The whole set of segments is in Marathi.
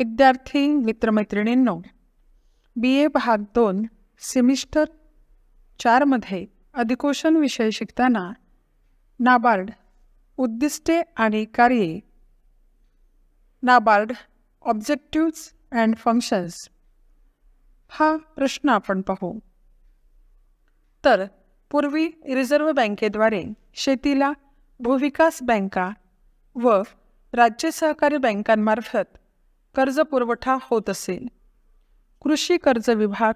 विद्यार्थी मित्रमैत्रिणींनो बी ए भाग दोन सेमिस्टर चारमध्ये अधिकोषण विषय शिकताना नाबार्ड उद्दिष्टे आणि कार्ये. नाबार्ड ऑब्जेक्टिव्स अँड फंक्शन्स हा प्रश्न आपण पाहू. तर पूर्वी रिझर्व्ह बँकेद्वारे शेतीला भूविकास बँका व राज्य सहकारी बँकांमार्फत कर्ज पुरवठा होत असेल. कृषी कर्ज विभाग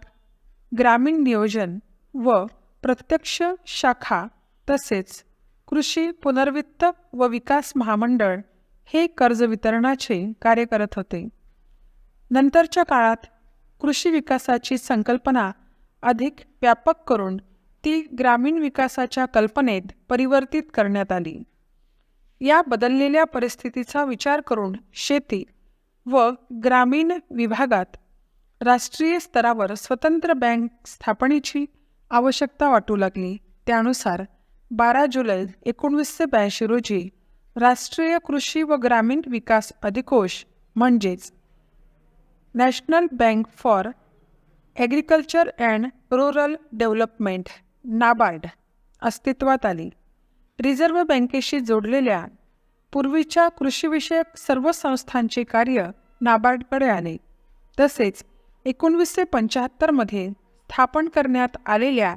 ग्रामीण नियोजन व प्रत्यक्ष शाखा तसेच कृषी पुनर्वित्त व विकास महामंडळ हे कर्ज वितरणाचे कार्य करत होते. नंतरच्या काळात कृषी विकासाची संकल्पना अधिक व्यापक करून ती ग्रामीण विकासाच्या कल्पनेत परिवर्तित करण्यात आली. या बदललेल्या परिस्थितीचा विचार करून शेती व ग्रामीण विभागात राष्ट्रीय स्तरावर स्वतंत्र बँक स्थापनेची आवश्यकता वाटू लागली. त्यानुसार बारा जुलै एकोणवीसशे ब्याऐंशी रोजी राष्ट्रीय कृषी व ग्रामीण विकास अधिकोष म्हणजेच national bank for agriculture and rural development NABARD अस्तित्वात आली. रिझर्व्ह बँकेशी जोडलेल्या पूर्वीच्या कृषीविषयक सर्व संस्थांचे कार्य नाबार्डकडे आले. तसेच एकोणवीसशे पंच्याहत्तरमध्ये स्थापन करण्यात आलेल्या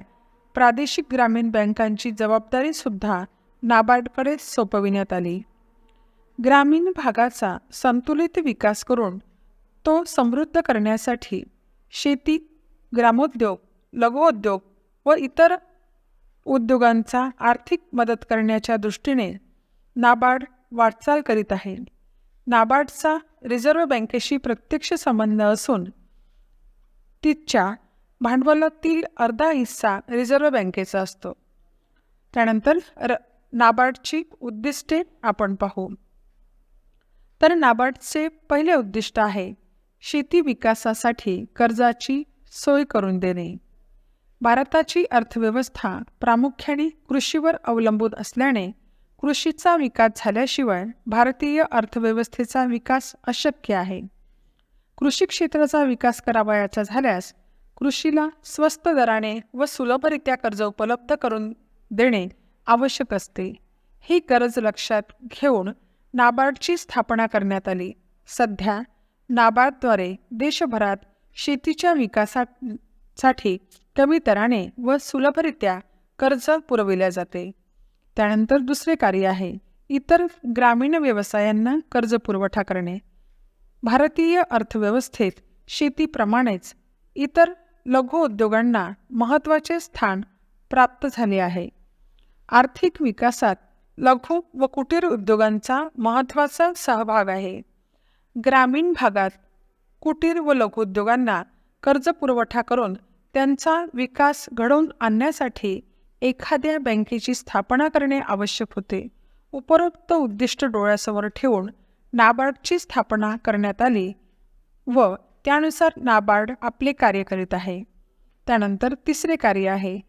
प्रादेशिक ग्रामीण बँकांची जबाबदारीसुद्धा नाबार्डकडे सोपविण्यात आली. ग्रामीण भागाचा संतुलित विकास करून तो समृद्ध करण्यासाठी शेती ग्रामोद्योग लघुउद्योग व इतर उद्योगांचा आर्थिक मदत करण्याच्या दृष्टीने नाबार्ड वाटचाल करीत आहे. नाबार्डचा रिझर्व्ह बँकेशी प्रत्यक्ष संबंध असून तिच्या भांडवलातील अर्धा हिस्सा रिझर्व्ह बँकेचा असतो. त्यानंतर र नाबार्डची उद्दिष्टे आपण पाहू. तर नाबार्डचे पहिले उद्दिष्ट आहे शेती विकासासाठी कर्जाची सोय करून देणे. भारताची अर्थव्यवस्था प्रामुख्याने कृषीवर अवलंबून असल्याने कृषीचा विकास झाल्याशिवाय भारतीय अर्थव्यवस्थेचा विकास अशक्य आहे. कृषी क्षेत्राचा विकास करावयाचा झाल्यास कृषीला स्वस्त दराने व सुलभरित्या कर्ज उपलब्ध करून देणे आवश्यक असते. ही गरज लक्षात घेऊन नाबार्डची स्थापना करण्यात आली. सध्या नाबार्डद्वारे देशभरात शेतीच्या विकासासाठी कमी दराने व सुलभरित्या कर्ज पुरविल्या जाते. त्यानंतर दुसरे कार्य आहे इतर ग्रामीण व्यवसायांना कर्ज पुरवठा करणे. भारतीय अर्थव्यवस्थेत शेतीप्रमाणेच इतर लघु उद्योगांना महत्त्वाचे स्थान प्राप्त झाले आहे. आर्थिक विकासात लघु व कुटीर उद्योगांचा महत्त्वाचा सहभाग आहे. ग्रामीण भागात कुटीर व लघुउद्योगांना कर्ज पुरवठा करून त्यांचा विकास घडवून आणण्यासाठी एखाद्या बँकेची स्थापना करणे आवश्यक होते. उपरोक्त उद्दिष्ट डोळ्यासमोर ठेवून नाबार्डची स्थापना करण्यात आली व त्यानुसार नाबार्ड आपले कार्य करीत आहे. त्यानंतर तिसरे कार्य आहे.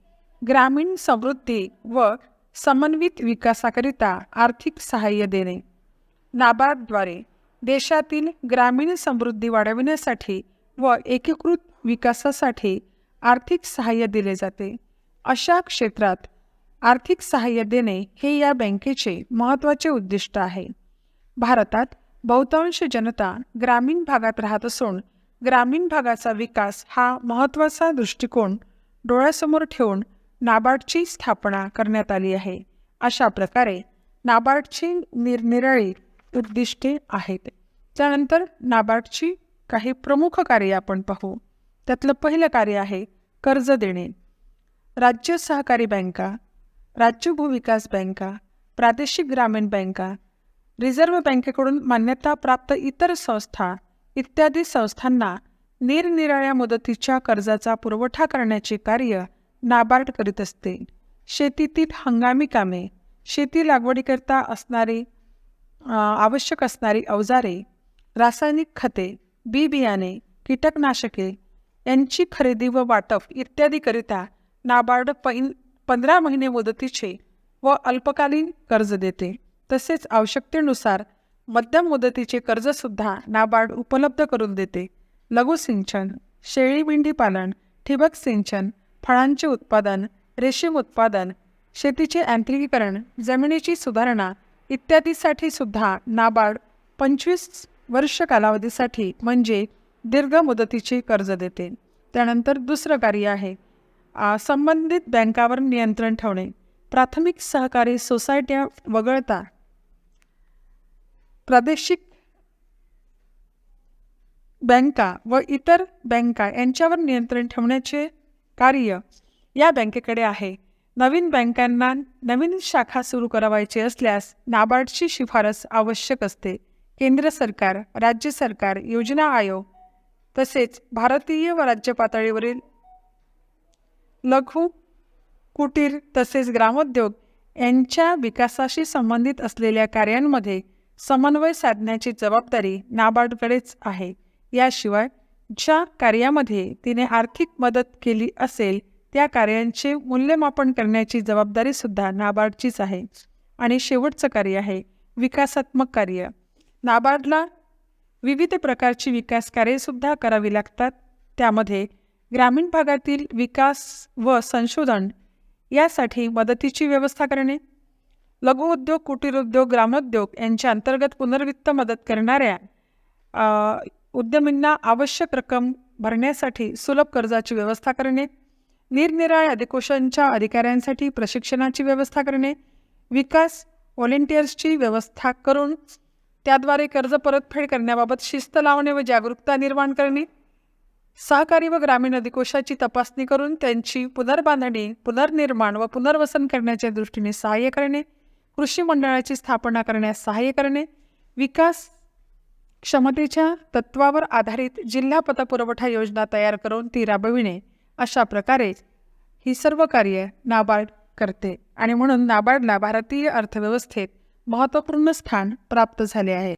ग्रामीण समृद्धी व समन्वित विकासाकरिता आर्थिक सहाय्य देणे. नाबार्डद्वारे देशातील ग्रामीण समृद्धी वाढविण्यासाठी व एकीकृत विकासासाठी आर्थिक सहाय्य दिले जाते. अशा क्षेत्रात आर्थिक सहाय्य देणे हे या बँकेचे महत्त्वाचे उद्दिष्ट आहे. भारतात बहुतांश जनता ग्रामीण भागात राहत असून ग्रामीण भागाचा विकास हा महत्त्वाचा दृष्टिकोन डोळ्यासमोर ठेवून नाबार्डची स्थापना करण्यात आली आहे. अशा प्रकारे नाबार्डची निरनिराळी उद्दिष्टे आहेत. त्यानंतर नाबार्डची काही प्रमुख कार्य आपण पाहू. त्यातलं पहिलं कार्य आहे कर्ज देणे. राज्य सहकारी बँका राज्य भूविकास बँका प्रादेशिक ग्रामीण बँका रिझर्व्ह बँकेकडून मान्यताप्राप्त इतर संस्था इत्यादी संस्थांना निरनिराळ्या मुदतीच्या कर्जाचा पुरवठा करण्याचे कार्य नाबार्ड करीत असते. शेतीतील हंगामी कामे शेती लागवडीकरता असणारी आवश्यक असणारी अवजारे रासायनिक खते बी बियाणे कीटकनाशके यांची खरेदी व वाटप इत्यादीकरिता नाबार्ड पैन पंधरा महिने मुदतीचे व अल्पकालीन कर्ज देते. तसेच आवश्यकतेनुसार मध्यम मुदतीचे कर्जसुद्धा नाबार्ड उपलब्ध करून देते. लघु सिंचन शेळी मेंढी पालन ठिबक सिंचन फळांचे उत्पादन रेशीम उत्पादन शेतीचे यांत्रिकीकरण जमिनीची सुधारणा इत्यादीसाठी सुद्धा नाबार्ड पंचवीस वर्ष कालावधीसाठी म्हणजे दीर्घ मुदतीचे कर्ज देते. त्यानंतर दुसरं कार्य आहे. संबंधित बँकावर नियंत्रण ठेवणे. प्राथमिक सहकारी सोसायट्या वगळता. प्रादेशिक बँका व इतर बँका यांच्यावर नियंत्रण ठेवण्याचे कार्य या बँकेकडे आहे. नवीन बँकांना नवीन शाखा सुरू करावायची असल्यास नाबार्डची शिफारस आवश्यक असते. केंद्र सरकार राज्य सरकार योजना आयोग तसेच भारतीय व राज्य पातळीवरील लघु कुटीर तसेच ग्रामोद्योग यांच्या विकासाशी संबंधित असलेल्या कार्यांमध्ये समन्वय साधण्याची जबाबदारी नाबार्डकडेच आहे. याशिवाय ज्या कार्यामध्ये तिने आर्थिक मदत केली असेल त्या कार्यांचे मूल्यमापन करण्याची जबाबदारीसुद्धा नाबार्डचीच आहे आणि शेवटचं कार्य आहे विकासात्मक कार्य. नाबार्डला विविध प्रकारची विकास कार्येसुद्धा करावी लागतात. त्यामध्ये ग्रामीण भागातील विकास व संशोधन यासाठी मदतीची व्यवस्था करणे लघु उद्योग ग्रामोद्योग यांच्या अंतर्गत पुनर्वित्त मदत करणाऱ्या उद्यमींना आवश्यक रक्कम भरण्यासाठी सुलभ कर्जाची व्यवस्था करणे निरनिराळ्या अधिकोशांच्या अधिकाऱ्यांसाठी प्रशिक्षणाची व्यवस्था करणे विकास व्हॉलेंटियर्सची व्यवस्था करून त्याद्वारे कर्ज परतफेड करण्याबाबत शिस्त लावणे व जागरूकता निर्माण करणे सहकारी व ग्रामीण अधिकोशाची तपासणी करून त्यांची पुनर्बांधणी पुनर्निर्माण व पुनर्वसन करण्याच्या दृष्टीने सहाय्य करणे कृषी मंडळाची स्थापना करण्यास सहाय्य करणे विकास क्षमतेच्या तत्वावर आधारित जिल्हा पतपुरवठा योजना तयार करून ती राबविणे अशा प्रकारे ही सर्व कार्य नाबार्ड करते. आणि म्हणून नाबार्डला भारतीय अर्थव्यवस्थेत महत्त्वपूर्ण स्थान प्राप्त झाले आहे.